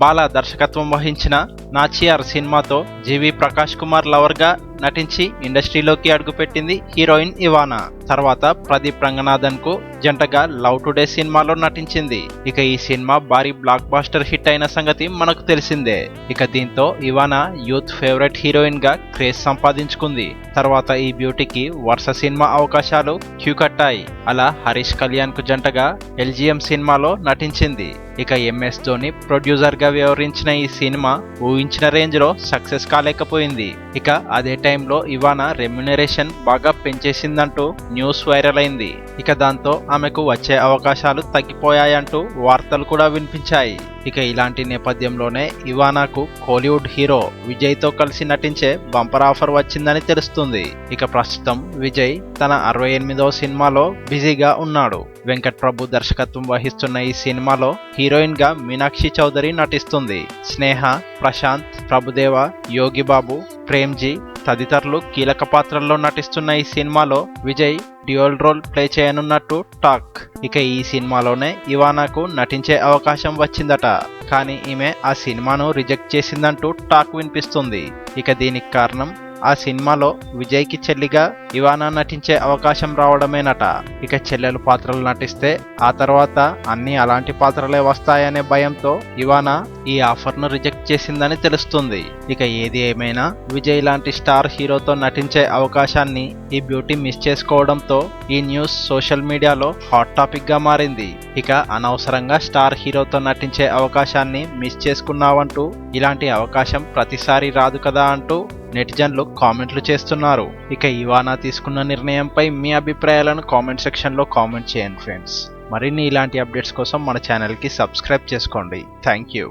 బాల దర్శకత్వం వహించిన నాచియార్ సినిమాతో జీవి ప్రకాష్ కుమార్ లవర్గా నటించి ఇండస్ట్రీలోకి అడుగుపెట్టింది హీరోయిన్ ఇవానా. తర్వాత ప్రదీప్ రంగనాథన్కు జంటగా లవ్ టుడే సినిమాలో నటించింది. ఇక ఈ సినిమా భారీ బ్లాక్ బాస్టర్ హిట్ అయిన సంగతి మనకు తెలిసిందే. ఇక దీంతో ఇవానా యూత్ ఫేవరెట్ హీరోయిన్గా క్రేజ్ సంపాదించుకుంది. తర్వాత ఈ బ్యూటీకి వరుస సినిమా అవకాశాలు క్యూ కట్టాయి. అలా హరీష్ కళ్యాణ్కు జంటగా ఎల్జిఎం సినిమాలో నటించింది. ఇక ఎంఎస్ ధోని ప్రొడ్యూసర్గా వ్యవహరించిన ఈ సినిమా ఊహించిన రేంజ్లో సక్సెస్ కాలేకపోయింది. ఇక అదే టైంలో ఇవానా రెమ్యునరేషన్ బాగా పెంచేసిందంటూ న్యూస్ వైరల్ అయింది. ఇక దాంతో ఆమెకు వచ్చే అవకాశాలు తగ్గిపోయాయంటూ వార్తలు కూడా వినిపించాయి. ఇక ఇలాంటి నేపథ్యంలోనే ఇవానాకు కోలీవుడ్ హీరో విజయ్తో కలిసి నటించే బంపర్ ఆఫర్ వచ్చిందని తెలుస్తుంది. ఇక ప్రస్తుతం విజయ్ తన అరవై ఎనిమిదవ సినిమాలో బిజీగా ఉన్నాడు. వెంకట్ ప్రభు దర్శకత్వం వహిస్తున్న ఈ సినిమాలో హీరోయిన్గా మీనాక్షి చౌదరి నటిస్తుంది. స్నేహ ప్రశాంత్ ప్రభుదేవ యోగి బాబు ప్రేమ్జీ తదితరులు కీలక పాత్రల్లో నటిస్తున్న ఈ సినిమాలో విజయ్ డ్యూయల్ రోల్ ప్లే చేయనున్నట్టు టాక్. ఇక ఈ సినిమాలోనే ఇవానాకు నటించే అవకాశం వచ్చిందట. కానీ ఈమె ఆ సినిమాను రిజెక్ట్ చేసిందంటూ టాక్ వినిపిస్తుంది. ఇక దీనికి కారణం ఆ సినిమాలో విజయ్కి చెల్లిగా ఇవానా నటించే అవకాశం రావడమేనట. ఇక చెల్లెలు పాత్రలు నటిస్తే ఆ తర్వాత అన్ని అలాంటి పాత్రలే వస్తాయనే భయంతో ఇవానా ఈ ఆఫర్ను రిజెక్ట్ చేసిందని తెలుస్తుంది. ఇక ఏది ఏమైనా విజయ్ లాంటి స్టార్ హీరోతో నటించే అవకాశాన్ని ఈ బ్యూటీ మిస్ చేసుకోవడంతో ఈ న్యూస్ సోషల్ మీడియాలో హాట్ టాపిక్గా మారింది. ఇక అనవసరంగా స్టార్ హీరోతో నటించే అవకాశాన్ని మిస్ చేసుకున్నావంటూ ఇలాంటి అవకాశం ప్రతిసారి రాదు కదా అంటూ నెటిజన్లు కామెంట్లు చేస్తున్నారు. ఇక ఇవానా తీసుకున్న నిర్ణయంపై మీ అభిప్రాయాలను కామెంట్ సెక్షన్లో కామెంట్ చేయండి ఫ్రెండ్స్. మరిన్ని ఇలాంటి అప్డేట్స్ కోసం మన ఛానల్కి సబ్స్క్రైబ్ చేసుకోండి. Thank you.